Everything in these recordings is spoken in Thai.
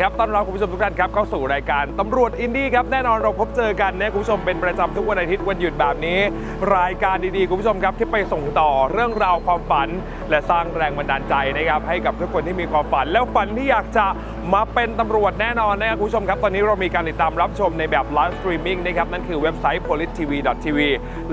ครับต้อนรับคุณผู้ชมทุกท่านครับเข้าสู่รายการตำรวจอินดี้ครับแน่นอนเราพบเจอกันนะคุณผู้ชมเป็นประจำทุกวันอาทิตย์วันหยุดแบบนี้ รายการดีๆคุณผู้ชมครับที่ไปส่งต่อเรื่องราวความฝัน และสร้างแรงบันดาลใจนะครับให้กับทุกคนที่มีความฝัน แล้วฝันที่อยากจะ มาเป็นตำรวจแน่นอนนะครับคุณผู้ชมครับ ตอนนี้เรามีการติดตามรับชมในแบบไลฟ์สตรีมมิ่งนะครับ นั่นคือเว็บไซต์ polittv.tv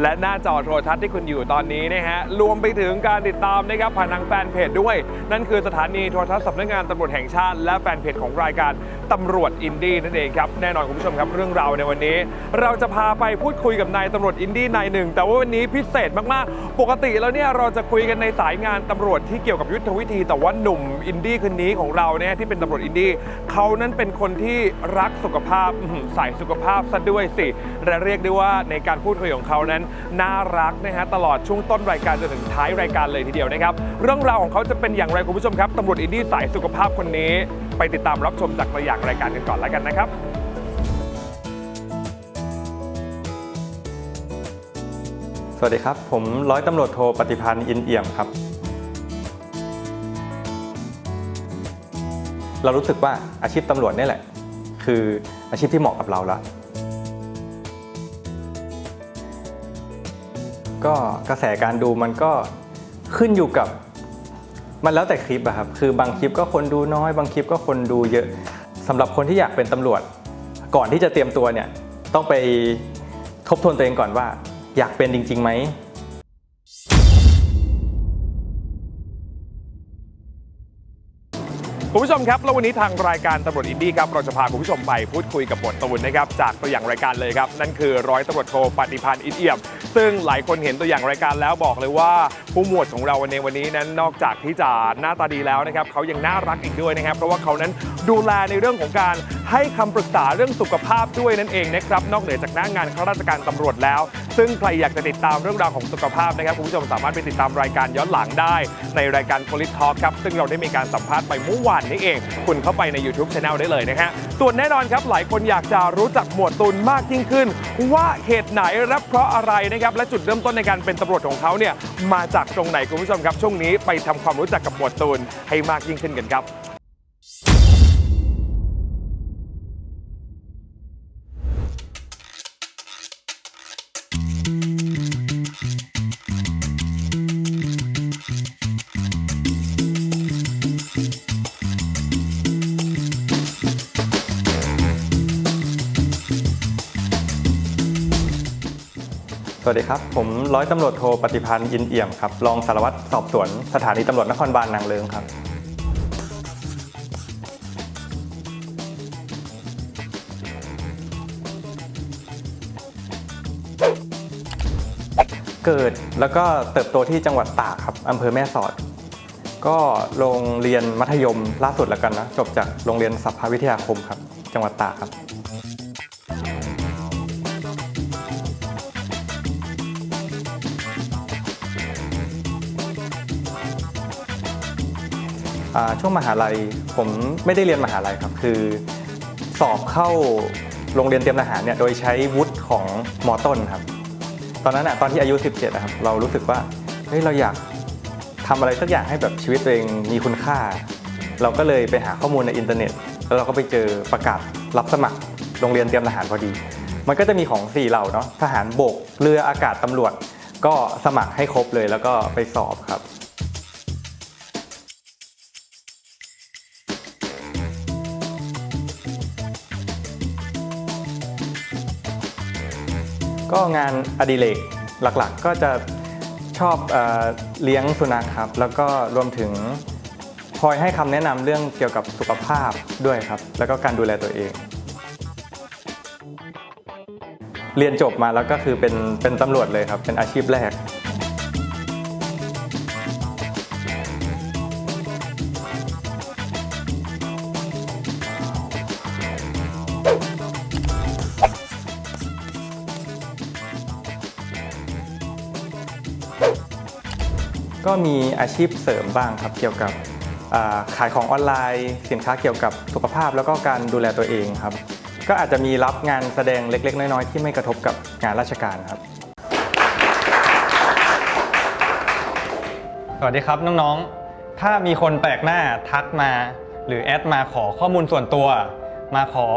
และหน้าจอโทรทัศน์ที่คุณอยู่ตอนนี้นะฮะ รวมไปถึงการติดตามนะครับผ่านทางแฟนเพจด้วย นั่นคือสถานีโทรทัศน์สำนักงานตำรวจแห่งชาติ และแฟนเพจของรายการ ตำรวจอินดี้นั่นเองครับแน่นอนคุณผู้ชมครับเรื่องราวในวันนี้ เราจะพาไปพูดคุยกับนายตำรวจอินดี้นายหนึ่ง แต่ว่าวันนี้พิเศษมากๆ ปกติแล้วเนี่ยเราจะคุยกันในสายงานตำรวจที่เกี่ยวกับยุทธวิธี แต่ว่าหนุ่มอินดี้คนนี้ของเราเนี่ยที่เป็นตำรวจอินดี้เขานั้นเป็นคนที่รักสุขภาพใส่สุขภาพซะด้วยสิและเรียกได้ว่าในการพูดคุยของเขานั้นน่ารักนะฮะตลอดช่วงต้นรายการจนถึงท้ายรายการเลยทีเดียวนะครับเรื่องราวของเขาจะเป็นอย่างไรคุณผู้ชมครับตำรวจอินดี้สายสุขภาพคนนี้ ไปติดตามรับชมจากตัวอย่างรายการกันก่อนแล้วกันนะครับสวัสดีครับ ผมร้อยตำรวจโทปฏิพันธ์อินเอี่ยมครับ เรารู้สึกว่าอาชีพตำรวจนี่แหละ คืออาชีพที่เหมาะกับเราแล้ว ก็กระแสการดูมันก็ขึ้นอยู่กับ มันแล้วแต่คลิปอะครับ คือบางคลิปก็คนดูน้อย บางคลิปก็คนดูเยอะสำหรับคนที่อยากเป็นตำรวจ ก่อนที่จะเตรียมตัวเนี่ย ต้องไปทบทวนตัวเองก่อนว่า อยากเป็นจริงๆไหม คุณผู้ชมครับ แล้ววันนี้ทางรายการตำรวจอินดี้ครับเราจะพาคุณผู้ชมไปพูดคุยกับหมวดตูนนะครับจากตัวอย่างรายการเลยครับ นั่นคือร้อยตำรวจโทปฏิพันธ์อินเอี่ยม ซึ่งหลายคนเห็นตัวอย่างรายการแล้วบอกเลยว่า ผู้หมวดของเราในวันนี้นั้นนอกจากที่จะหน้าตาดีแล้วนะครับเขายังน่ารักอีกด้วยนะครับเพราะว่าเขานั้น ดูแลในเรื่องของการให้คำปรึกษาเรื่องสุขภาพด้วยนั่นเองนะครับนอกเหนือจากหน้างานข้าราชการตำรวจแล้ว ซึ่งใครอยากจะติดตามเรื่องราวของสุขภาพนะครับคุณผู้ชมสามารถไปติดตามรายการย้อนหลังได้ ในรายการ p o l i t Talk ครับซึ่งเราได้มีการสัมภาษณ์ไปเมื่อวานนี้เอง คุณเข้าไปใน YouTube Channel ได้เลยนะฮะส่วนแน่นอนครับหลายคนอยากจะรู้จักหมวดตุลมากยิ่งขึ้น ว่าเหตุไหนและเพราะอะไรนะครับและจุดเริ่มต้นในการเป็นตำรวจของเขาเนี่ยมาจากตรงไหนคุณผู้ชมครับช่วงนี้ไปทำความรู้จักกับหมวดตุลให้มากยิ่งขึ้นกันครับ ดีครับ ผมร้อยตำรวจโทปฏิพันธ์อินเอี่ยมครับรองสารวัตรสอบสวนสถานีตำรวจนครบาลนางเลิงครับ เกิดแล้วก็เติบโตที่จังหวัดตากครับอำเภอแม่สอด ก็โรงเรียนมัธยมล่าสุดแล้วกันนะจบจากโรงเรียนสัพพวิทยาคมครับ จังหวัดตากครับ ช่วงมหาลัยผมไม่ได้เรียนมหาลัยครับคือสอบเข้าโรงเรียนเตรียมทหารเนี่ยโดยใช้วุฒิของมอต้นครับ ตอนนั้นอะตอนที่อายุ 17นะครับเรารู้สึกว่าเฮ้ยเราอยากทำอะไรสักอย่างให้แบบชีวิตตัวเองมีคุณค่า เราก็เลยไปหาข้อมูลในอินเทอร์เน็ต แล้วเราก็ไปเจอประกาศรับสมัครโรงเรียนเตรียมทหารพอดี มันก็จะมีของ4เหล่าเนาะทหารบกเรืออากาศตำรวจ ก็สมัครให้ครบเลยแล้วก็ไปสอบครับ ก็งานอดิเรกหลักๆ ก็จะชอบเอเลี้ยงสุนัขครับ แล้วก็รวมถึงคอยให้คำแนะนำเรื่องเกี่ยวกับสุขภาพด้วยครับ แล้วก็การดูแลตัวเอง เรียนจบมาแล้วก็คือเป็นเป็นตำรวจเลยครับ เป็นอาชีพแรก มีอาชีพเสริมบ้างครับเกี่ยวกับขายของออนไลน์ สินค้าเกี่ยวกับสุขภาพแล้วก็การดูแลตัวเองครับ ก็อาจจะมีรับงานแสดงเล็ก ๆ น้อยๆที่ไม่กระทบกับงานราชการครับ สวัสดีครับน้องๆ ถ้ามีคนแปลกหน้าทักมา หรือแอดมาขอข้อมูลส่วนตัว มาขอ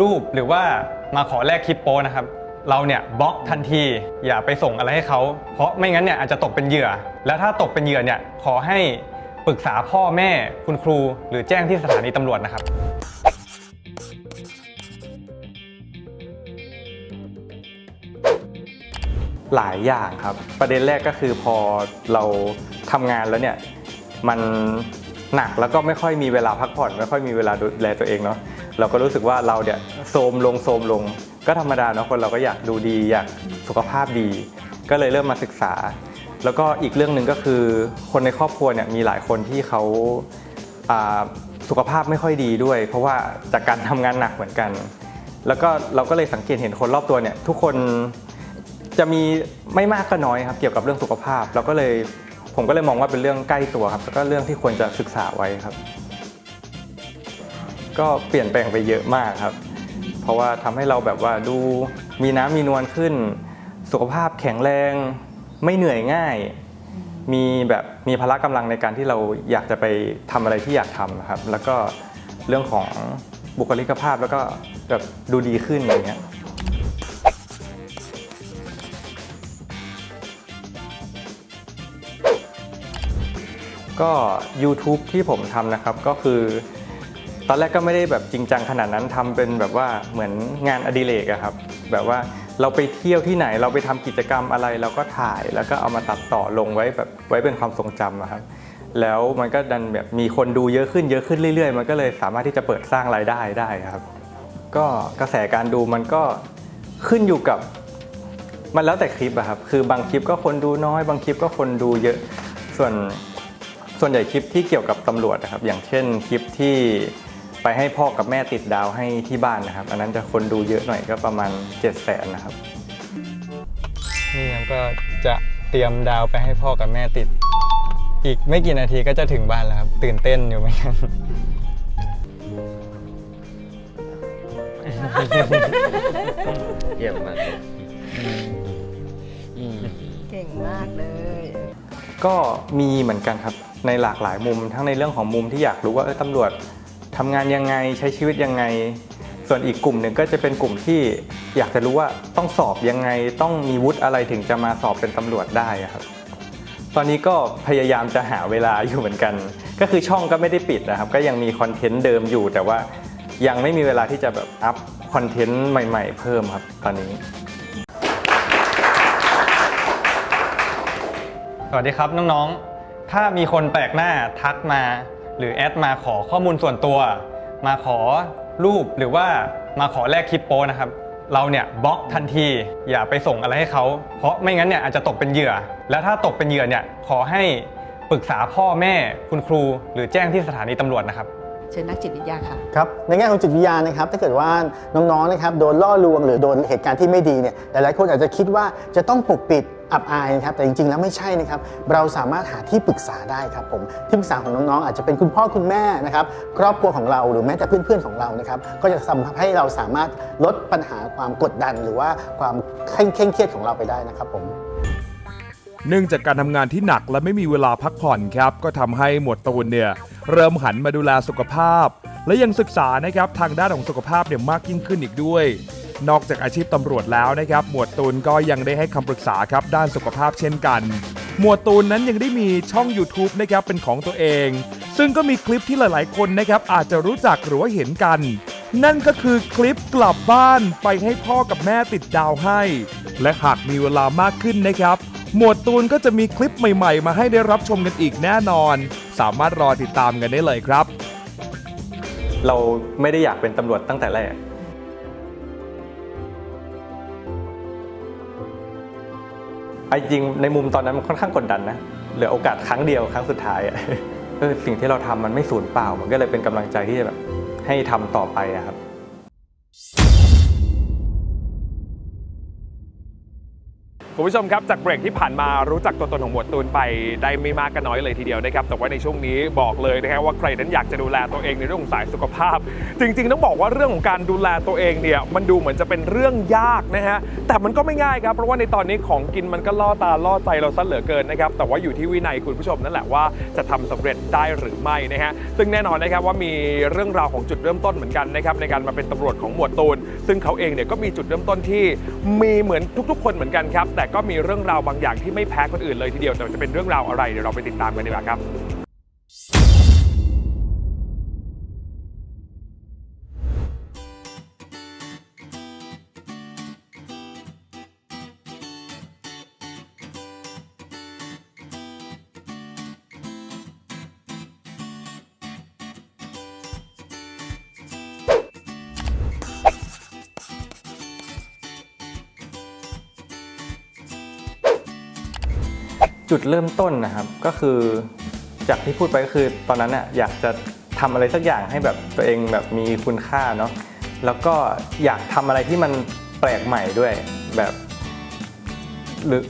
รูปหรือว่ามาขอแลกคลิปโป้นะครับ เราเนี่ยบล็อกทันที อย่าไปส่งอะไรให้เขา เพราะไม่งั้นเนี่ยอาจจะตกเป็นเหยื่อ แล้วถ้าตกเป็นเหยื่อเนี่ยขอให้ปรึกษาพ่อแม่คุณครู หรือแจ้งที่สถานีตำรวจนะครับหลายอย่างครับ ประเด็นแรกก็คือพอเราทำงานแล้วเนี่ยมันหนักแล้วก็ไม่ค่อยมีเวลาพักผ่อน ไม่ค่อยมีเวลาดูแลตัวเองเนาะเราก็รู้สึกว่าเราเนี่ยโทรมลงโทรมลง ก็ธรรมดาเนาะคนเราก็อยากดูดีอยากสุขภาพดี ก็เลยเริ่มมาศึกษา แล้วก็อีกเรื่องหนึ่งก็คือคนในครอบครัวเนี่ยมีหลายคนที่เขาสุขภาพไม่ค่อยดีด้วย เพราะว่าจากการทำงานหนักเหมือนกัน แล้วก็เราก็เลยสังเกตเห็นคนรอบตัวเนี่ยทุกคนจะมีไม่มากก็น้อยครับเกี่ยวกับเรื่องสุขภาพ เราก็เลยผมก็เลยมองว่าเป็นเรื่องใกล้ตัวครับแล้วก็เรื่องที่ควรจะศึกษาไว้ครับ ก็เปลี่ยนแปลงไปเยอะมากครับ เพราะว่าทำให้เราแบบว่าดูมีน้ำมีนวลขึ้น สุขภาพแข็งแรงไม่เหนื่อยง่าย มีแบบมีพละกำลังในการที่เราอยากจะไปทำอะไรที่อยากทำนะครับ แล้วก็เรื่องของบุคลิกภาพแล้วก็แบบดูดีขึ้นอย่างเงี้ยก็ YouTube ที่ผมทำนะครับก็คือ ตอนแรกก็ไม่ได้แบบจริงจังขนาดนั้นทำเป็นแบบว่าเหมือนงานอดิเรกอะครับแบบว่าเราไปเที่ยวที่ไหนเราไปทำกิจกรรมอะไรเราก็ถ่ายแล้วก็เอามาตัดต่อลงไว้แบบไว้เป็นความทรงจำอะครับแล้วมันก็ดันแบบมีคนดูเยอะขึ้นเยอะขึ้นเรื่อยๆ มันก็เลยสามารถที่จะเปิดสร้างรายได้ได้ครับ ก็กระแสการดูมันก็ขึ้นอยู่กับ มันแล้วแต่คลิปอะครับคือบางคลิปก็คนดูน้อย บางคลิปก็คนดูเยอะส่วนส่วนใหญ่คลิปที่เกี่ยวกับตำรวจนะครับอย่างเช่นคลิปที่ ไปให้พ่อกับแม่ติดดาวให้ที่บ้านนะครับ อันนั้นจะคนดูเยอะหน่อยก็ประมาณ 7 0 0 0 0นนะครับ นี่ครับก็จะเตรียมดาวไปให้พ่อกับแม่ติด อีกไม่กี่นาทีก็จะถึงบ้านแล้วครับ ตื่นเต้นอยู่เหมือนกัน เยี่ยมมากเลยอืมเก่งมากเลยก็มีเหมือนกันครับในหลากหลายมุมทั้งในเรื่องของมุมที่อยากรู้ว่าเออตำรวจ ทำงานยังไงใช้ชีวิตยังไง ส่วนอีกกลุ่มหนึ่งก็จะเป็นกลุ่มที่อยากจะรู้ว่าต้องสอบยังไงต้องมีวุฒิอะไรถึงจะมาสอบเป็นตำรวจได้ครับ ตอนนี้ก็พยายามจะหาเวลาอยู่เหมือนกัน ก็คือช่องก็ไม่ได้ปิดนะครับ ก็ยังมีคอนเทนต์เดิมอยู่ แต่ว่ายังไม่มีเวลาที่จะแบบอัพคอนเทนต์ใหม่ ๆ เพิ่มครับ ตอนนี้ สวัสดีครับน้องๆ ถ้ามีคนแปลกหน้าทักมา หรือแอดมาขอข้อมูลส่วนตัว มาขอรูปหรือว่ามาขอแลกคลิปโป้นะครับ เราเนี่ยบล็อกทันที อย่าไปส่งอะไรให้เขาเพราะไม่งั้นเนี่ยอาจจะตกเป็นเหยื่อ แล้วถ้าตกเป็นเหยื่อเนี่ยขอให้ปรึกษาพ่อแม่คุณครู หรือแจ้งที่สถานีตำรวจนะครับ เชิญนักจิตวิทยาค่ะ ครับในแง่ของจิตวิทยานะครับถ้าเกิดว่าน้องๆนะครับโดนล่อลวงหรือโดนเหตุการณ์ที่ไม่ดีเนี่ยหลายๆคนอาจจะคิดว่าจะต้องปกปิด อับอายนะครับแต่จริงๆแล้วไม่ใช่นะครับเราสามารถหาที่ปรึกษาได้ครับผมที่ปรึกษาของน้องๆอาจจะเป็นคุณพ่อคุณแม่นะครับครอบครัวของเราหรือแม้แต่เพื่อนๆของเรานะครับก็จะทำให้เราสามารถลดปัญหาความกดดัน หรือว่าความเคร่งเครียดของเราไปได้นะครับผมเนื่องจากการทำงานที่หนักและไม่มีเวลาพักผ่อนครับ ก็ทำให้หมวดตูนเนี่ยเริ่มหันมาดูแลสุขภาพ และยังศึกษานะครับทางด้านของสุขภาพเนี่ยมากยิ่งขึ้นอีกด้วย นอกจากอาชีพตำรวจแล้วนะครับ หมวดตูนก็ยังได้ให้คำปรึกษาครับด้านสุขภาพเช่นกัน หมวดตูนนั้นยังได้มีช่อง YouTube นะครับเป็นของตัวเอง ซึ่งก็มีคลิปที่หลาย ๆ คนนะครับอาจจะรู้จักหรือว่าเห็นกัน นั่นก็คือคลิปกลับบ้านไปให้พ่อกับแม่ติดดาวให้ และหากมีเวลามากขึ้นนะครับ หมวดตูนก็จะมีคลิปใหม่ ๆ มาให้ได้รับชมกันอีกแน่นอน สามารถรอติดตามกันได้เลยครับ เราไม่ได้อยากเป็นตำรวจตั้งแต่แรก จริงในมุมตอนนั้นมันค่อนข้างกดดันนะเหลือโอกาสครั้งเดียวครั้งสุดท้ายอะสิ่งที่เราทำมันไม่สูญเปล่า มันก็เลยเป็นกำลังใจที่จะแบบให้ทำต่อไปอะครับ คุณผู้ชมครับจากเบรกที่ผ่านมารู้จักตัวตนของหมวดตูนไปได้ไม่มากก็น้อยเลยทีเดียวนะครับแต่ว่าในช่วงนี้บอกเลยนะครับว่าใครนั้นอยากจะดูแลตัวเองในเรื่องของสายสุขภาพ จริง ๆ ต้องบอกว่าเรื่องของการดูแลตัวเองเนี่ยมันดูเหมือนจะเป็นเรื่องยากนะฮะแต่มันก็ไม่ง่ายครับเพราะว่าในตอนนี้ของกินมันก็ล่อตาล่อใจเราซะเหลือเกินนะครับแต่ว่าอยู่ที่วินัยคุณผู้ชมนั่นแหละว่าจะทำสำเร็จได้หรือไม่นะฮะซึ่งแน่นอนนะครับว่ามีเรื่องราวของจุดเริ่มต้นเหมือนกันนะครับในการมาเป็นตำรวจของหมวดตูน ซึ่งเขาเองเนี่ยก็มีจุดเริ่มต้นที่มีเหมือนทุก ๆ คนเหมือนกันครับแต่ก็มีเรื่องราวบางอย่างที่ไม่แพ้คนอื่นเลยทีเดียวแต่จะเป็นเรื่องราวอะไรเดี๋ยวเราไปติดตามกันดีกว่าครับ จุดเริ่มต้นนะครับก็คือจากที่พูดไปก็คือตอนนั้นน่ะอยากจะทำอะไรสักอย่างให้แบบตัวเองแบบมีคุณค่าเนาะแล้วก็อยากทำอะไรที่มันแปลกใหม่ด้วยแบบหรือ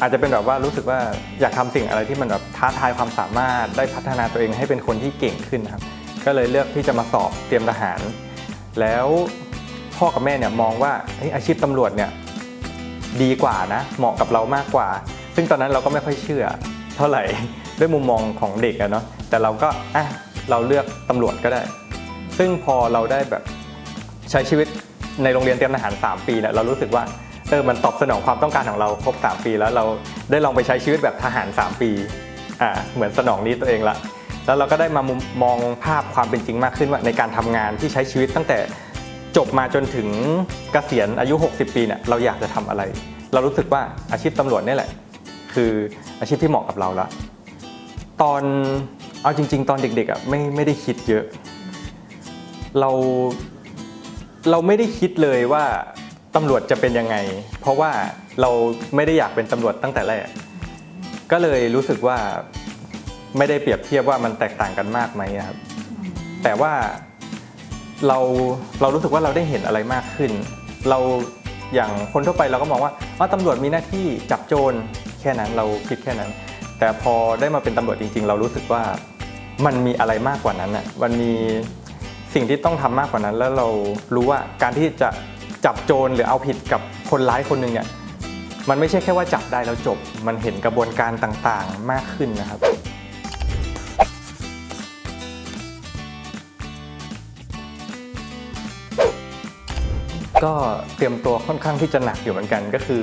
อาจจะเป็นแบบว่ารู้สึกว่าอยากทำสิ่งอะไรที่มันแบบท้าทายความสามารถได้พัฒนาตัวเองให้เป็นคนที่เก่งขึ้นนะครับ ก็เลยเลือกที่จะมาสอบเตรียมทหาร แล้วพ่อกับแม่เนี่ยมองว่าเฮ้ยอาชีพตำรวจเนี่ยดีกว่านะเหมาะกับเรามากกว่า ซึ่งตอนนั้นเราก็ไม่ค่อยเชื่อเท่าไหร่ด้วยมุมมองของเด็กอะเนาะแต่เราก็อะเราเลือกตำรวจก็ได้ ซึ่งพอเราได้แบบใช้ชีวิตในโรงเรียนเตรียมทหาร 3 ปีเนี่ยเรารู้สึกว่าเออมันตอบสนองความต้องการของเราครบ 3 ปี แล้วเราได้ลองไปใช้ชีวิตแบบทหาร 3 ปีอ่าเหมือนสนองนี้ตัวเองละแล้วเราก็ได้มามุมมองภาพความเป็นจริงมากขึ้นว่าในการทำงานที่ใช้ชีวิตตั้งแต่จบมาจนถึงเกษียณอายุ 60 ปีเนี่ยเราอยากจะทำอะไร เรารู้สึกว่าอาชีพตำรวจนี่แหละ คืออาชีพที่เหมาะกับเราละตอนเอาจริง ๆ ตอนเด็กๆอะไม่ไม่ได้คิดเยอะ เราเราไม่ได้คิดเลยว่าตำรวจจะเป็นยังไง เพราะว่าเราไม่ได้อยากเป็นตำรวจตั้งแต่แรก ก็เลยรู้สึกว่าไม่ได้เปรียบเทียบว่ามันแตกต่างกันมากไหมครับ แต่ว่าเราเรารู้สึกว่าเราได้เห็นอะไรมากขึ้น เราอย่างคนทั่วไปเราก็มองว่าว่าตำรวจมีหน้าที่จับโจร แค่นั้นเราคิดแค่นั้น แต่พอได้มาเป็นตำรวจจริง ๆ เรารู้สึกว่ามันมีอะไรมากกว่านั้นอะมันมีสิ่งที่ต้องทำมากกว่านั้น แล้วเรารู้ว่าการที่จะจับโจรหรือเอาผิดกับคนร้ายคนหนึ่งเนี่ยมันไม่ใช่แค่ว่าจับได้แล้วจบ มันเห็นกระบวนการต่างๆมากขึ้นนะครับก็เตรียมตัวค่อนข้างที่จะหนักอยู่เหมือนกันก็คือ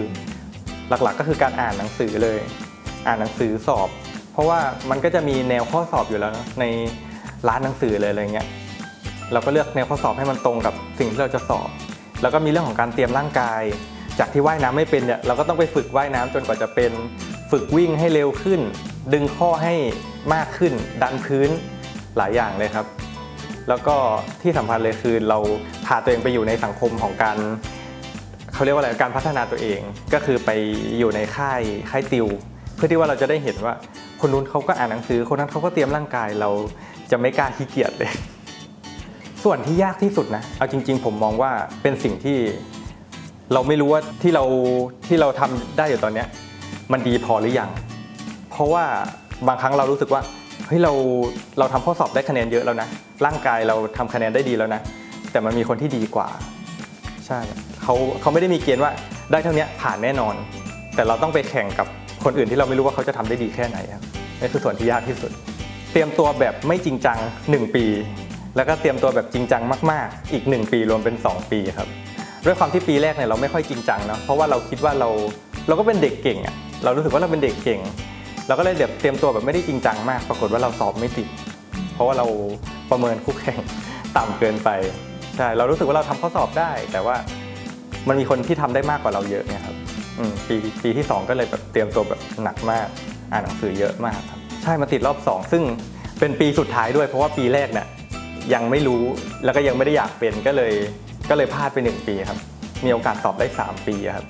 หลักๆ ก็คือการอ่านหนังสือเลย อ่านหนังสือสอบ เพราะว่ามันก็จะมีแนวข้อสอบอยู่แล้วนะในร้านหนังสือเลยอะไรเงี้ยเราก็เลือกแนวข้อสอบให้มันตรงกับสิ่งที่เราจะสอบ แล้วก็มีเรื่องของการเตรียมร่างกาย จากที่ว่ายน้ำไม่เป็นเนี่ยเราก็ต้องไปฝึกว่ายน้ำจนกว่าจะเป็นฝึกวิ่งให้เร็วขึ้น ดึงข้อให้มากขึ้น ดันพื้นหลายอย่างเลยครับ แล้วก็ที่สำคัญเลยคือเราพาตัวเองไปอยู่ในสังคมของการ เขาเรียกว่าอะไรการพัฒนาตัวเองก็คือไปอยู่ในค่ายค่ายติว เพื่อที่ว่าเราจะได้เห็นว่า คนนู้นเขาก็อ่านหนังสือ คนนั้นเขาก็เตรียมร่างกายเราจะไม่กล้าขี้เกียจเลย ส่วนที่ยากที่สุดนะเอาจริง ๆ ผมมองว่าเป็นสิ่งที่เราไม่รู้ว่าที่เราที่เราทำได้อยู่ตอนเนี้ยมันดีพอหรือยัง เพราะว่าบางครั้งเรารู้สึกว่าเฮ้ยเราเราทำข้อสอบได้คะแนนเยอะแล้วนะ ร่างกายเราทำคะแนนได้ดีแล้วนะ แต่มันมีคนที่ดีกว่า ใช่ เขาเขาไม่ได้มีเกณฑ์ว่าได้เท่านี้ผ่านแน่นอน แต่เราต้องไปแข่งกับคนอื่นที่เราไม่รู้ว่าเขาจะทำได้ดีแค่ไหนครับนี่คือส่วนที่ยากที่สุด เตรียมตัวแบบไม่จริงจัง 1 ปี แล้วก็เตรียมตัวแบบจริงจังมากๆ อีก 1 ปีรวมเป็น 2 ปีครับด้วยความที่ปีแรกเนี่ยเราไม่ค่อยจริงจังเนาะเพราะว่าเราคิดว่าเราเราก็เป็นเด็กเก่งอะเรารู้สึกว่าเราเป็นเด็กเก่ง เราก็เลยเดี๋ยวเตรียมตัวแบบไม่ได้จริงจังมาก ปรากฏว่าเราสอบไม่ติด เพราะว่าเราประเมินคู่แข่งต่ำเกินไปใช่เรารู้สึกว่าเราทำข้อสอบได้ แต่ว่า มันมีคนที่ทำได้มากกว่าเราเยอะเนี่ยครับปีปีที่ 2 ก็เลยแบบเตรียมตัวแบบหนักมาก อ่านหนังสือเยอะมากครับ ใช่มาติดรอบ 2 ซึ่งเป็นปีสุดท้ายด้วย เพราะว่าปีแรกเนี่ยยังไม่รู้แล้วก็ยังไม่ได้อยากเป็นก็เลยก็เลยพลาดไปหนึ่งปีครับ มีโอกาสสอบได้ 3 ปีครับ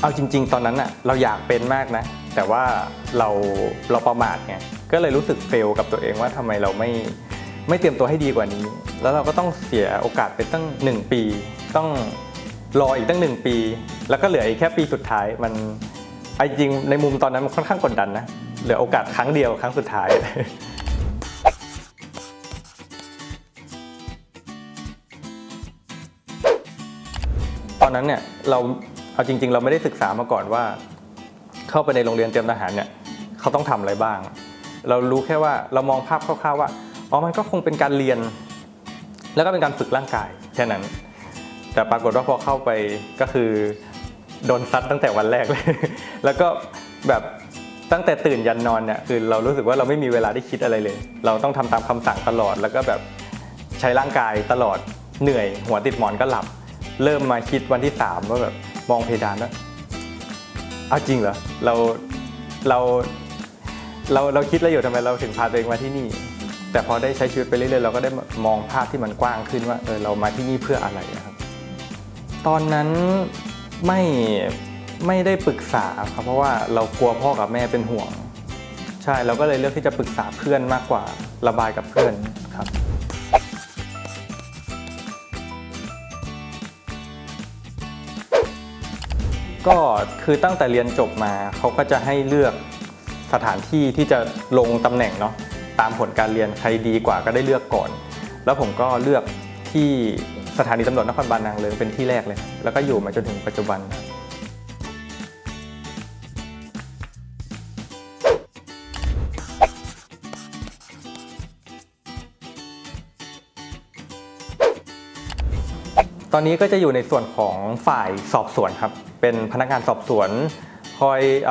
เอาจริง ๆ ตอนนั้นอะเราอยากเป็นมากนะ แต่ว่าเราเราประมาทไงก็เลยรู้สึกเฟลกับตัวเองว่าทำไมเราไม่ไม่เตรียมตัวให้ดีกว่านี้ แล้วเราก็ต้องเสียโอกาสไปตั้ง 1 ปี ต้อง รออีกตั้งหนึ่งปี แล้วก็เหลืออีกแค่ปีสุดท้ายมันไอ้จริงในมุมตอนนั้นมันค่อนข้างกดดันนะเหลือโอกาสครั้งเดียวครั้งสุดท้ายตอนนั้นเนี่ยเราเอาจริง ๆ เราไม่ได้ศึกษามาก่อนว่า เข้าไปในโรงเรียนเตรียมทหารเนี่ยเขาต้องทำอะไรบ้าง เรารู้แค่ว่าเรามองภาพคร่าวๆว่าอ๋อมันก็คงเป็นการเรียน แล้วก็เป็นการฝึกร่างกายแค่นั้น แต่ปรากฏว่าพอเข้าไปก็คือโดนซัดตั้งแต่วันแรกเลย แล้วก็แบบตั้งแต่ตื่นยันนอนเนี่ยคือเรารู้สึกว่าเราไม่มีเวลาได้คิดอะไรเลย เราต้องทำตามคำสั่งตลอด แล้วก็แบบใช้ร่างกายตลอดเหนื่อย หัวติดหมอนก็หลับ เริ่มมาคิดวันที่สามว่าแบบมองเพดานแล้วเอาจริงเหรอเราเราเราเราคิดแล้วอยู่ทำไมเราถึงพาตัวเองมาที่นี่ แต่พอได้ใช้ชีวิตไปเรื่อยๆเราก็ได้มองภาพที่มันกว้างขึ้นว่าเออเรามาที่นี่เพื่ออะไรอะครับ ตอนนั้นไม่ไม่ได้ปรึกษาครับเพราะว่าเรากลัวพ่อกับแม่เป็นห่วง ใช่เราก็เลยเลือกที่จะปรึกษาเพื่อนมากกว่าระบายกับเพื่อนครับ ก็คือตั้งแต่เรียนจบมาเขาก็จะให้เลือกสถานที่ที่จะลงตำแหน่งเนาะตามผลการเรียนใครดีกว่าก็ได้เลือกก่อน แล้วผมก็เลือกที่ สถานีตำรวจนครบาลนางเลิงเป็นที่แรกเลย แล้วก็อยู่มาจนถึงปัจจุบัน ตอนนี้ก็จะอยู่ในส่วนของฝ่ายสอบสวนครับ เป็นพนักงานสอบสวนคอยอ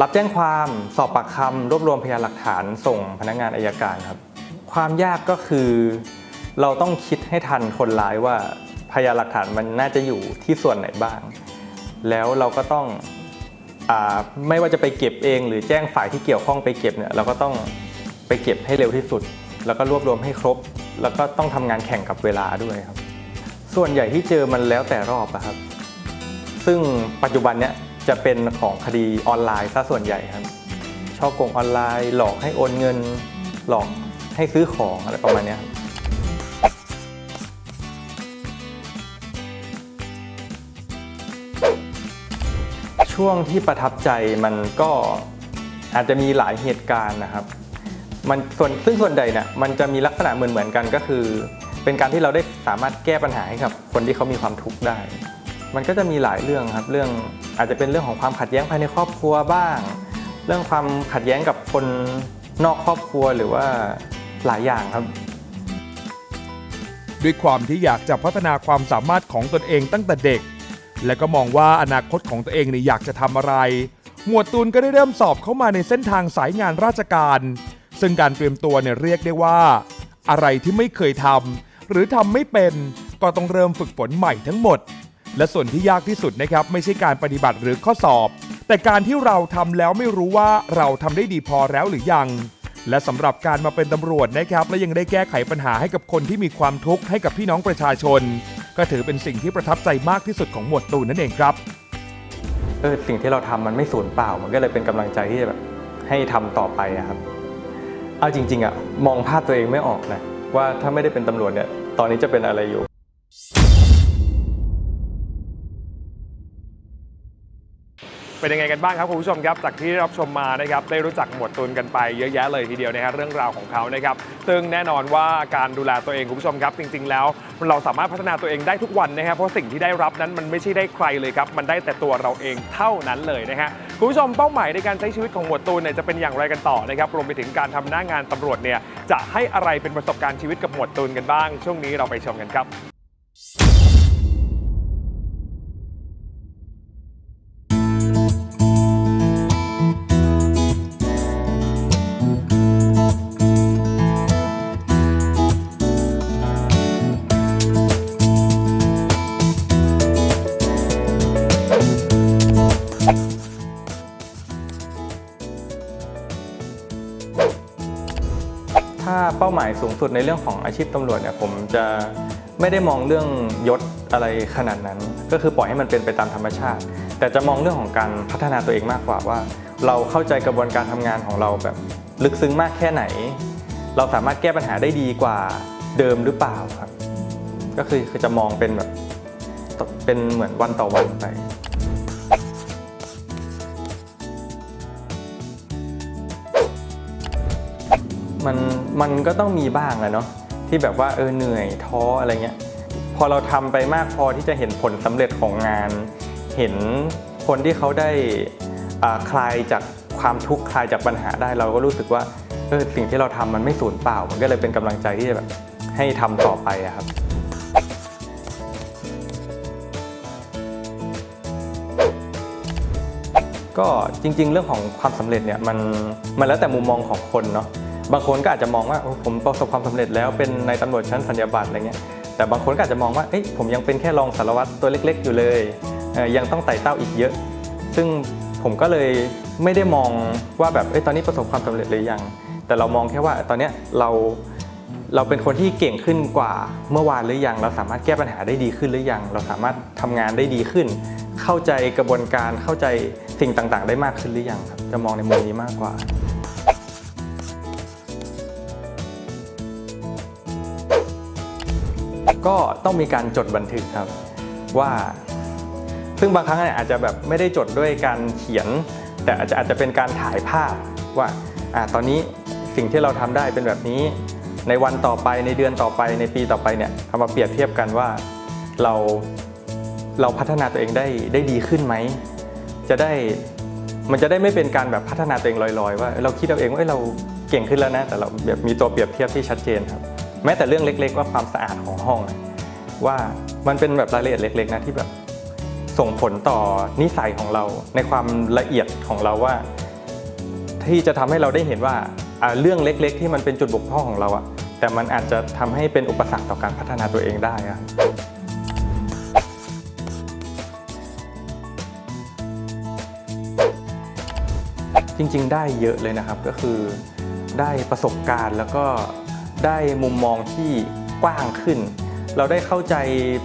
รับแจ้งความสอบปากคำรวบรวมพยานหลักฐานส่งพนักงานอายการครับ ความยากก็คือ เราต้องคิดให้ทันคนร้ายว่าพยานหลักฐานมันน่าจะอยู่ที่ส่วนไหนบ้าง แล้วเราก็ต้องอไม่ว่าจะไปเก็บเอง หรือแจ้งฝ่ายที่เกี่ยวข้องไปเก็บเนี่ยเราก็ต้องไปเก็บให้เร็วที่สุด แล้วก็รวบรวมให้ครบ แล้วก็ต้องทำงานแข่งกับเวลาด้วยครับ ส่วนใหญ่ที่เจอมันแล้วแต่รอบอะครับ ซึ่งปัจจุบันเนี้ยจะเป็นของคดีออนไลน์ซะส่วนใหญ่ครับช่อกงออนไลน์ หลอกให้โอนเงิน หลอกให้ซื้อของอะไรประมาณเนี้ยครับ ช่วงที่ประทับใจมันก็อาจจะมีหลายเหตุการณ์นะครับ มันส่วนซึ่งส่วนใหญ่เนี่ยมันจะมีลักษณะเหมือนเหมือนกันก็คือ เป็นการที่เราได้สามารถแก้ปัญหาให้กับคนที่เขามีความทุกข์ได้ มันก็จะมีหลายเรื่องครับ เรื่องอาจจะเป็นเรื่องของความขัดแย้งภายในครอบครัวบ้าง เรื่องความขัดแย้งกับคนนอกครอบครัวหรือว่าหลายอย่างครับ ด้วยความที่อยากจะพัฒนาความสามารถของตนเองตั้งแต่เด็ก และก็มองว่าอนาคตของตัวเองเนี่ยอยากจะทำอะไร หมวดตูนก็ได้เริ่มสอบเข้ามาในเส้นทางสายงานราชการ ซึ่งการเตรียมตัวเนี่ยเรียกได้ว่า อะไรที่ไม่เคยทำหรือทำไม่เป็นก็ต้องเริ่มฝึกฝนใหม่ทั้งหมด และส่วนที่ยากที่สุดนะครับไม่ใช่การปฏิบัติหรือข้อสอบ แต่การที่เราทำแล้วไม่รู้ว่าเราทำได้ดีพอแล้วหรือยัง และสำหรับการมาเป็นตำรวจนะครับ และยังได้แก้ไขปัญหาให้กับคนที่มีความทุกข์ให้กับพี่น้องประชาชน ก็ถือเป็นสิ่งที่ประทับใจมากที่สุดของหมวดตูนนั่นเองครับเออสิ่งที่เราทำมันไม่สูญเปล่า มันก็เลยเป็นกำลังใจที่จะแบบให้ทำต่อไปอะครับ เอาจริง ๆอะมองภาพตัวเองไม่ออกนะว่าถ้าไม่ได้เป็นตำรวจเนี่ยตอนนี้จะเป็นอะไรอยู่ เป็นยังไงกันบ้างครับคุณผู้ชมครับจากที่รับชมมานะครับได้รู้จักหมวดตูนกันไปเยอะแยะเลยทีเดียวนะครับเรื่องราวของเขานะครับซึ่งแน่นอนว่าการดูแลตัวเองคุณผู้ชมครับ จริง ๆ แล้วเราสามารถพัฒนาตัวเองได้ทุกวันนะครับเพราะสิ่งที่ได้รับนั้นมันไม่ใช่ได้ใครเลยครับมันได้แต่ตัวเราเองเท่านั้นเลยนะฮะคุณผู้ชมเป้าหมายในการใช้ชีวิตของหมวดตูนเนี่ยจะเป็นอย่างไรกันต่อนะครับรวมไปถึงการทำหน้างานตำรวจเนี่ยจะให้อะไรเป็นประสบการณ์ชีวิตกับหมวดตูนกันบ้าง ช่วงนี้เราไปชมกันครับ หมายสูงสุดในเรื่องของอาชีพตำรวจเนี่ยผมจะไม่ได้มองเรื่องยศอะไรขนาดนั้น ก็คือปล่อยให้มันเป็นไปตามธรรมชาติ แต่จะมองเรื่องของการพัฒนาตัวเองมากกว่าว่า เราเข้าใจกระบวนการทำงานของเราแบบลึกซึ้งมากแค่ไหน เราสามารถแก้ปัญหาได้ดีกว่าเดิมหรือเปล่าครับ ก็คือคือจะมองเป็นแบบเป็นเหมือนวันต่อวันไป มันมันก็ต้องมีบ้างแหละเนาะที่แบบว่าเออเหนื่อยท้ออะไรเงี้ยพอเราทำไปมากพอที่จะเห็นผลสำเร็จของงาน เห็นคนที่เขาได้คลายจากความทุกข์คลายจากปัญหาได้เราก็รู้สึกว่าเออสิ่งที่เราทำมันไม่สูญเปล่า มันก็เลยเป็นกำลังใจที่จะแบบให้ทำต่อไปอะครับก็จริง ๆ เรื่องของความสำเร็จเนี่ยมันมันแล้วแต่มุมมองของคนเนาะ บางคนก็อาจจะมองว่าผมประสบความสำเร็จแล้วเป็นนายตำรวจชั้นสัญญาบัตรอะไรเงี้ยแต่บางคนก็อาจจะมองว่าเอ้ยผมยังเป็นแค่รองสารวัตรตัวเล็ก ๆ อยู่เลยยังต้องไต่เต้าอีกเยอะ ซึ่งผมก็เลยไม่ได้มองว่าแบบเอ้ยตอนนี้ประสบความสำเร็จหรือยัง แต่เรามองแค่ว่าตอนเนี้ยเราเราเป็นคนที่เก่งขึ้นกว่าเมื่อวานหรือยัง เราสามารถแก้ปัญหาได้ดีขึ้นหรือยัง เราสามารถทำงานได้ดีขึ้น เข้าใจกระบวนการเข้าใจสิ่งต่างๆ ได้มากขึ้นหรือยังครับจะมองในมุมนี้มากกว่า ก็ต้องมีการจดบันทึกครับว่า ซึ่งบางครั้งเนี่ยอาจจะแบบไม่ได้จดด้วยการเขียน แต่อาจจะอาจจะเป็นการถ่ายภาพว่าอ่าตอนนี้สิ่งที่เราทำได้เป็นแบบนี้ ในวันต่อไปในเดือนต่อไปในปีต่อไปเนี่ยเอามาเปรียบเทียบกันว่าเราเราพัฒนาตัวเองได้ได้ดีขึ้นไหมจะได้มันจะได้ไม่เป็นการแบบพัฒนาตัวเองลอยๆ ว่าเราคิดเอาเองว่าเราเก่งขึ้นแล้วนะแต่เราแบบมีตัวเปรียบเทียบที่ชัดเจนครับ แม้แต่เรื่องเล็ก ๆ ว่าความสะอาดของห้อง ว่ามันเป็นแบบรายละเอียดเล็ก ๆ นะที่แบบส่งผลต่อนิสัยของเราในความละเอียดของเราว่า ที่จะทำให้เราได้เห็นว่าเรื่องเล็ก ๆ ที่มันเป็นจุดบกพร่องของเราอะแต่มันอาจจะทำให้เป็นอุปสรรคต่อการพัฒนาตัวเองได้อะจริงๆ ได้เยอะเลยนะครับก็คือได้ประสบการณ์แล้วก็ ได้มุมมองที่กว้างขึ้น เราได้เข้าใจ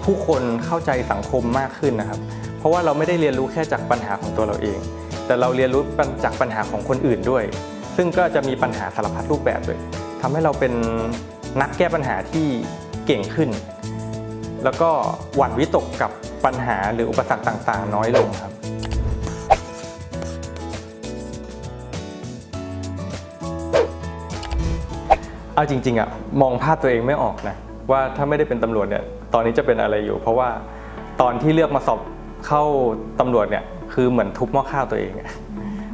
ผู้คนเข้าใจสังคมมากขึ้นนะครับ เพราะว่าเราไม่ได้เรียนรู้แค่จากปัญหาของตัวเราเอง แต่เราเรียนรู้จากปัญหาของคนอื่นด้วย ซึ่งก็จะมีปัญหาสารพัดรูปแบบเลยทำให้เราเป็นนักแก้ปัญหาที่เก่งขึ้น แล้วก็หวั่นวิตกกับปัญหาหรืออุปสรรคต่างๆ น้อยลงครับ เอาจริงๆอะมองภาพตัวเองไม่ออกนะว่าถ้าไม่ได้เป็นตำรวจเนี่ยตอนนี้จะเป็นอะไรอยู่ เพราะว่าตอนที่เลือกมาสอบเข้าตำรวจเนี่ยคือเหมือนทุบหม้อข้าวตัวเองอะ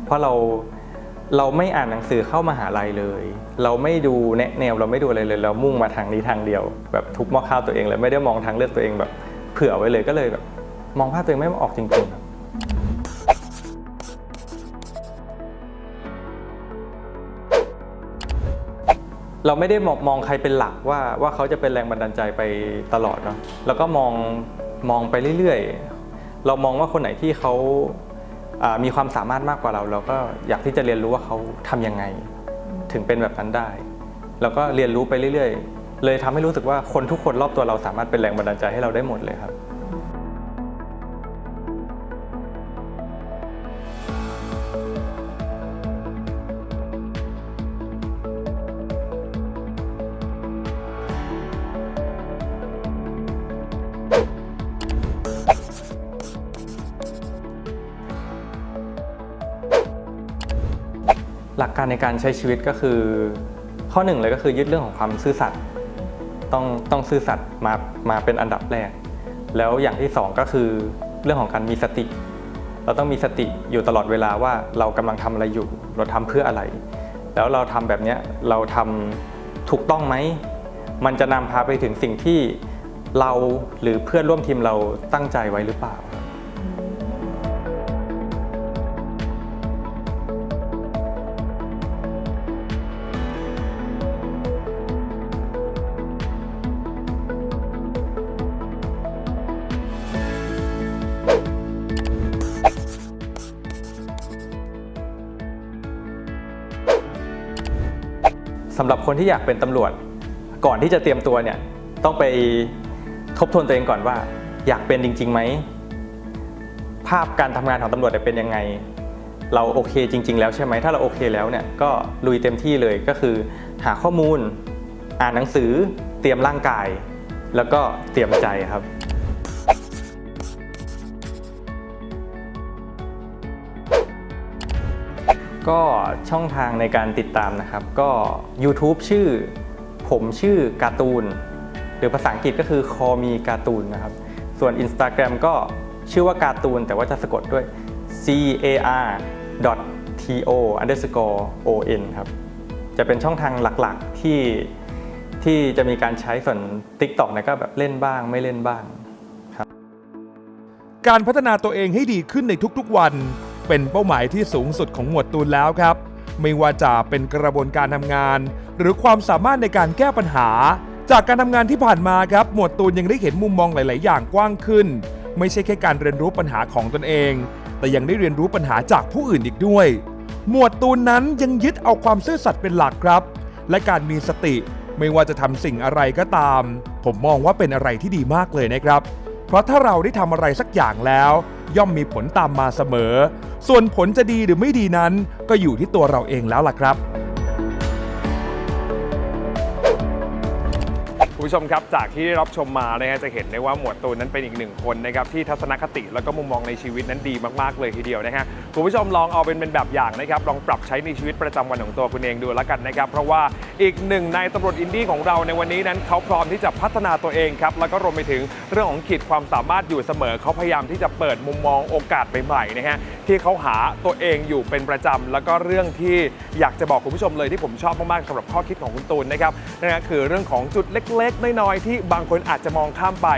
เพราะเราเราไม่อ่านหนังสือเข้ามาหาลัยเลย เราไม่ดูแนะแนวเราไม่ดูอะไรเลย เรามุ่งมาทางนี้ทางเดียว แบบทุบหม้อข้าวตัวเองเลยไม่ได้มองทางเลือกตัวเองแบบ เผื่อไว้เลยก็เลยแบบมองภาพตัวเองไม่ออกจริงๆ เราไม่ได้มองมองใครเป็นหลักว่าว่าเขาจะเป็นแรงบันดาลใจไปตลอดเนาะแล้วก็มองมองไปเรื่อยๆ เรามองว่าคนไหนที่เขาามีความสามารถมากกว่าเรา เราก็อยากที่จะเรียนรู้ว่าเขาทำยังไง ถึงเป็นแบบนั้นได้ แล้วก็เรียนรู้ไปเรื่อยๆ เลยทำให้รู้สึกว่าคนทุกคนรอบตัวเราสามารถเป็นแรงบันดาลใจให้เราได้หมดเลยครับ ในการใช้ชีวิตก็คือ ข้อหนึ่งเลยก็คือยึดเรื่องของความซื่อสัตย์ต้องต้องซื่อสัตย์มามาเป็นอันดับแรก แล้วอย่างที่สองก็คือเรื่องของการมีสติ เราต้องมีสติอยู่ตลอดเวลาว่าเรากำลังทำอะไรอยู่ เราทำเพื่ออะไร แล้วเราทำแบบนี้เราทำถูกต้องไหมมันจะนำพาไปถึงสิ่งที่เราหรือเพื่อนร่วมทีมเราตั้งใจไว้หรือเปล่า คนที่อยากเป็นตำรวจ ก่อนที่จะเตรียมตัวเนี่ยต้องไปทบทวนตัวเองก่อนว่า อยากเป็นจริงๆไหมภาพการทำงานของตำรวจเนี่ยเป็นยังไง เราโอเคจริง ๆ แล้วใช่ไหมถ้าเราโอเคแล้วเนี่ยก็ลุยเต็มที่เลยก็คือ หาข้อมูล อ่านหนังสือ เตรียมร่างกาย แล้วก็เตรียมใจครับ ก็ช่องทางในการติดตามนะครับ ก็ YouTube ชื่อ ผมชื่อการ์ตูน หรือภาษาอังกฤษก็คือ call me การ์ตูนนะครับ ส่วน Instagram ก็ชื่อว่าการ์ตูน แต่ว่าจะสะกดด้วย c a r t o underscore o n ครับ จะเป็นช่องทางหลักๆที่ที่จะมีการใช้ส่วน TikTok เนี่ยก็แบบเล่นบ้างไม่เล่นบ้างครับ การพัฒนาตัวเองให้ดีขึ้นในทุกๆวัน เป็นเป้าหมายที่สูงสุดของหมวดตูนแล้วครับ ไม่ว่าจะเป็นกระบวนการทำงาน หรือความสามารถในการแก้ปัญหา จากการทำงานที่ผ่านมาครับ หมวดตูนยังได้เห็นมุมมองหลาย ๆ อย่างกว้างขึ้น ไม่ใช่แค่การเรียนรู้ปัญหาของตนเอง แต่ยังได้เรียนรู้ปัญหาจากผู้อื่นอีกด้วย หมวดตูนนั้นยังยึดเอาความซื่อสัตย์เป็นหลักครับ และการมีสติไม่ว่าจะทำสิ่งอะไรก็ตาม ผมมองว่าเป็นอะไรที่ดีมากเลยนะครับ เพราะถ้าเราได้ทำอะไรสักอย่างแล้ว ย่อมมีผลตามมาเสมอ ส่วนผลจะดีหรือไม่ดีนั้น ก็อยู่ที่ตัวเราเองแล้วล่ะครับ คุณผู้ชมครับจากที่ได้รับชมมานะฮะจะเห็นได้ว่าหมวดตูนนั้นเป็นอีกหนึ่งคนนะครับที่ทัศนคติแล้วก็มุมมองในชีวิตนั้นดีมากๆเลยทีเดียวนะฮะคุณผู้ชมลองเอาเป็นเป็นแบบอย่างนะครับลองปรับใช้ในชีวิตประจำวันของตัวคุณเองดูแล้วกันนะครับเพราะว่าอีกหนึ่งในตำรวจอินดี้ของเราในวันนี้นั้นเขาพร้อมที่จะพัฒนาตัวเองครับแล้วก็รวมไปถึงเรื่องของขีดความสามารถอยู่เสมอเขาพยายามที่จะเปิดมุมมองโอกาสใหม่ๆนะฮะที่เขาหาตัวเองอยู่เป็นประจำแล้วก็เรื่องที่อยากจะบอกคุณผู้ชมเลยที่ผมชอบมากๆสำหรับข้อคิดของคุณตูนนะครับนั่นก็คือเรื่องของจุดเล็กๆ น้อยๆ ที่บางคนอาจจะมองข้ามไป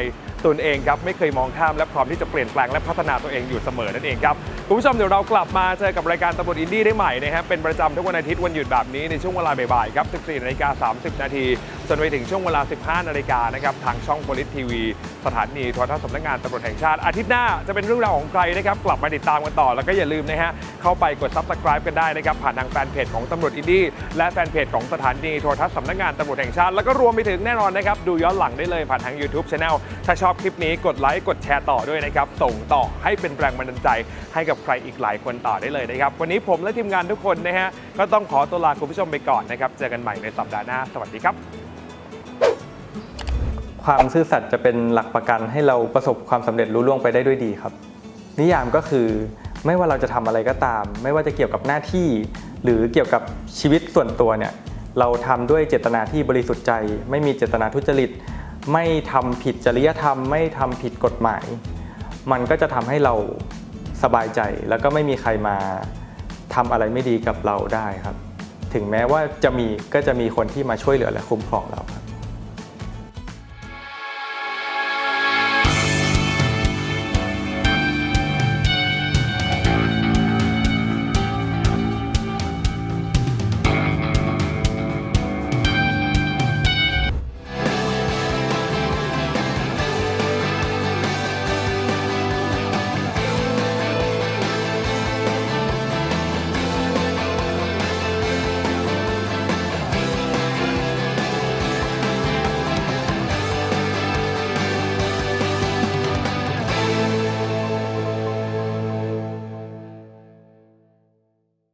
ตนเองครับไม่เคยมองข้ามและพร้อมที่จะเปลี่ยนแปลงและพัฒนาตัวเองอยู่เสมอนั่นเองครับคุณผู้ชมเดี๋ยวเรากลับมาเจอกับรายการตำรวจอินดี้ได้ใหม่นะครับเป็นประจำทุกวันอาทิตย์วันหยุดแบบนี้ในช่วงเวลาบ่ายๆครับ 14นาฬิกา30 นาที จนไปถึงช่วงเวลา 15 นาฬิกานะครับทางช่องโพลิสทีวี สถานีโทรทัศน์สำนักงานตำรวจแห่งชาติ อาทิตย์หน้าจะเป็นเรื่องราวของใครนะครับกลับมาติดตามกันต่อ แล้วก็อย่าลืมนะฮะเข้าไปกด subscribe กันได้นะครับผ่านทางแฟนเพจของตำรวจอินดี้และแฟนเพจของสถานีโทรทัศน์สำนักงานตำรวจแห่งชาติแล้วก็รวมไปถึงแน่นอนนะครับดูย้อนหลังได้เลยผ่านทาง YouTube Channel ถ้าชอบคลิปนี้กดไลค์กดแชร์ต่อด้วยนะครับส่งต่อให้เป็นแรงบันดาลใจ ให้กับใครอีกหลายคนต่อได้เลยนะครับวันนี้ผมและทีมงานทุกคนนะฮะก็ต้องขอตัวลาคุณผู้ชมไปก่อนนะครับเจอกันใหม่ในสัปดาห์หน้าสวัสดีครับ ความซื่อสัตย์จะเป็นหลักประกันให้เราประสบความสำเร็จรุ่ล่วงไปได้ด้วยดีครับ นิยามก็คือไม่ว่าเราจะทำอะไรก็ตาม ไม่ว่าจะเกี่ยวกับหน้าที่ หรือเกี่ยวกับชีวิตส่วนตัวเนี่ยเราทำด้วยเจตนาที่บริสุทธิ์ใจ ไม่มีเจตนาทุจริต ไม่ทำผิดจริยธรรม ไม่ทำผิดกฎหมาย มันก็จะทำให้เราสบายใจ แล้วก็ไม่มีใครมาทำอะไรไม่ดีกับเราได้ครับ ถึงแม้ว่าจะมีก็จะมีคนที่มาช่วยเหลือและคุ้มครองเราครับ